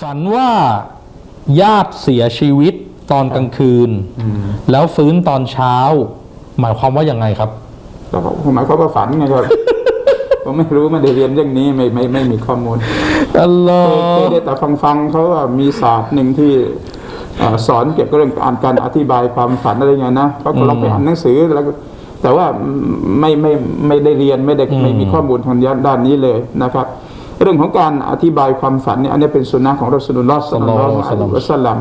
ฝันว่าญาติเสียชีวิตตอนกลางคืน แล้วฟื้นตอนเช้า หมายความว่ายังไงครับแต่ผมหมายความว่าฝันไงครับ ผมไม่รู้ไม่ได้เรียนเรื่องนี้ไม่ไม่ไม่มีข้อมูลอัลลอเคยเคยฮ์ได้แต่ฟังฟังๆเขาว่ามีศาสตร์หนึ่งที่เอ่อสอนเกี่ยวกับเรื่องการการอธิบายความฝันอะไรเงี้ยนะก็ลองไปอ่านหนังสือแล้วก็แต่ว่าไม่ไม่ไม่ได้เรียนไม่ได้ไม่มีข้อมูลทางด้านนี้เลยนะครับ เรื่องของการอธิบายความฝันเนี่ยอันนี้เป็นสุนนะของรอสูลุลลอฮ์สัลลัลลอฮุอะลัยฮิวะสัลลัม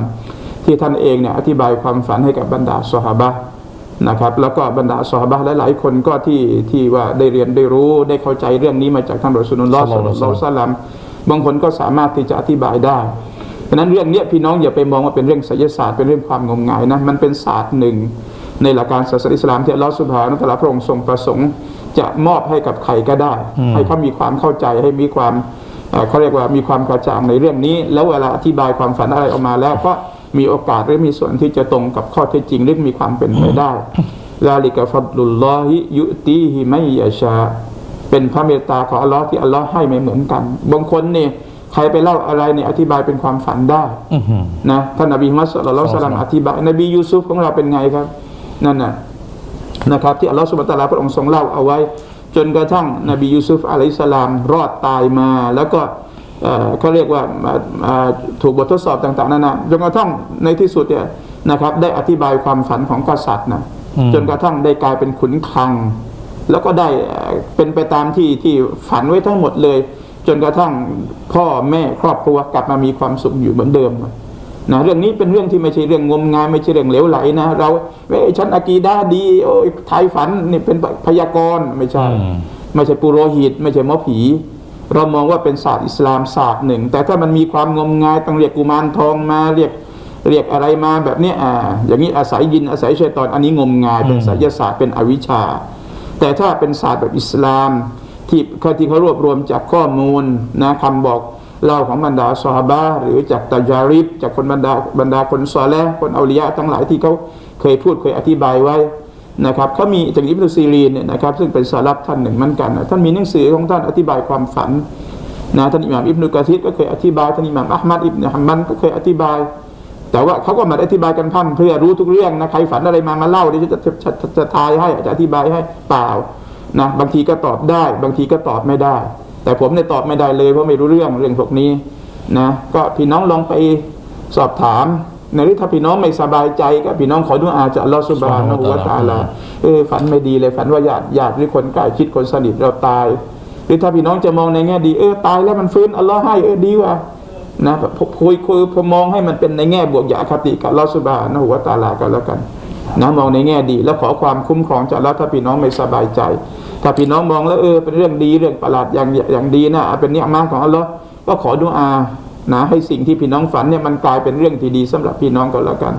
ที่ท่านเองเนี่ยอธิบายความฝันให้กับบรรดาสหบะห์นะครับแล้วก็บรรดาสหบะห์หลายๆคนก็ที่ที่ว่าได้เรียนได้รู้ได้เข้าใจเรื่องนี้มาจากท่านรอสูลุลลอฮ์สัลลัลลอฮุอะลัยฮิวะสัลลัมบางคนก็สามารถที่จะอธิบายได้เพราะฉะนั้นเรื่องเนี้ยพี่น้องอย่าไปมองว่าเป็นเรื่องไสยศาสตร์เป็นเรื่องความงมงายนะมันเป็นศาสตร์หนึ่งในหลักการศาสนาอิสลามที่อัลลอฮฺสุบฮานะฮูวะตะอาลาพระองค์ทรงประสงค์ จะมอบให้กับใครก็ได้ ให้เขามีความเข้าใจให้มีความเอ่อเขาเรียกว่ามีความกระจ่างในเรื่องนี้ แล้วเวลาอธิบายความฝันอะไรออกมาแล้วก็มีโอกาสหรือมีส่วนที่จะตรงกับข้อเท็จจริงหรือมีความเป็นไปได้ลาลิกะฟัดลุลลอฮิยุตีฮิไมยาชา เป็นพระเมตตาของอัลลอฮ์ที่อัลลอฮ์ให้ไม่เหมือนกัน บางคนเนี่ยใครไปเล่าอะไรเนี่ยอธิบายเป็นความฝันได้อื้อหือนะท่านนบีมุฮัมมัดสุลลัลลอฮุอะลัยฮิวะซัลลัมอธิบายนบียูซุฟของเราเป็นไงครับ นั่นน่ะ นะครับที่อัลลอฮฺสุบฮานะฮูวะตะอาลาพระองค์ทรงเล่าเอาไว้ จนกระทั่งนบียูซุฟอะลัยฮิสสลามรอดตายมา แล้วก็เอ่อเขาเรียกว่าอ่าอ่าถูกบททดสอบต่าง ๆนั่นนะจนกระทั่งในที่สุดเนี่ยนะครับ ได้อธิบายความฝันของกษัตริย์นะจนกระทั่งได้กลายเป็นขุนคลัง แล้วก็ได้เอ่อเป็นไปตามที่ที่ฝันไว้ทั้งหมดเลย จนกระทั่งพ่อแม่ครอบครัวกลับมามีความสุขอยู่เหมือนเดิม นะเรื่องนี้เป็นเรื่องที่ไม่ใช่เรื่องงมงายไม่ใช่เรื่องเหลวไหลนะ เราเอ้ยฉันอากีดาดีโอ้ยทายฝันนี่เป็นพยากรณ์ไม่ใช่ ไม่ใช่ปุโรหิต ไม่ใช่หมอผี เรามองว่าเป็นศาสตร์อิสลามศาสตร์หนึ่ง แต่ถ้ามันมีความงมงายต้องเรียกกุมารทองมาเรียกเรียกอะไรมาแบบเนี้ยอ่าอย่างนี้อาศัยยินอาศัยชัยตอนอันนี้งมงายเป็นไสยศาสตร์เป็นอวิชชา แต่ถ้าเป็นศาสตร์แบบอิสลามที่เขาที่เขารวบรวมจากข้อมูลนะคำบอก เล่าของบรรดาซอฮาบะหรือจากตาจาริบจากคนบรรดาบรรดาคนซอแลคนอาลียะทั้งหลายที่เขาเคยพูดเคยอธิบายไว้นะครับเขามีจากอิบนุซีรีนเนี่ยนะครับซึ่งเป็นสารับท่านหนึ่งเหมือนกันท่านมีหนังสือของท่านอธิบายความฝันนะท่านอิหม่ามอิบนุกะซีรก็เคยอธิบายท่านอิหม่ามอัลมัดอิบนุฮัมมันก็เคยอธิบาย แต่ว่าเขาก็มาอธิบายกันพร่ำเพื่อรู้ทุกเรื่องนะใครฝันอะไรมามาเล่าเดี๋ยวจะจะจะจะจะทายให้จะอธิบายให้เปล่านะบางทีก็ตอบได้ บางทีก็ตอบไม่ได้ แต่ผมเนี่ยตอบไม่ได้เลยเพราะไม่รู้เรื่องเรื่องพวกนี้นะก็พี่น้องลองไปสอบถามในที่ถ้าพี่น้องไม่สบายใจก็พี่น้องขอดุอาจากลอสุบานะฮูวตาลาเออฝันไม่ดีเลยฝันว่าญาติญาติหรือคนใกล้ชิดคนสนิทเราตาย หรือถ้าพี่น้องจะมองในแง่ดีเออตายแล้วมันฟื้นอัลลอฮ์ให้เออดีว่ะนะผมคุยคุยผมมองให้มันเป็นในแง่บวกอย่าอคติกับลอสุบานะฮูวตาลากันแล้วกันนะมองในแง่ดี แล้วขอความคุ้มครองจากลอถ้าพี่น้องไม่สบายใจ ถ้าพี่น้องมองแล้วเออเป็นเรื่องดีเรื่องประหลาดอย่างอย่างดีนะเป็นเนื้อมาของอัลลอฮ์ก็ขอดุอานะให้สิ่งที่พี่น้องฝันเนี่ยมันกลายเป็นเรื่องที่ดีสำหรับพี่น้องก็แล้วกัน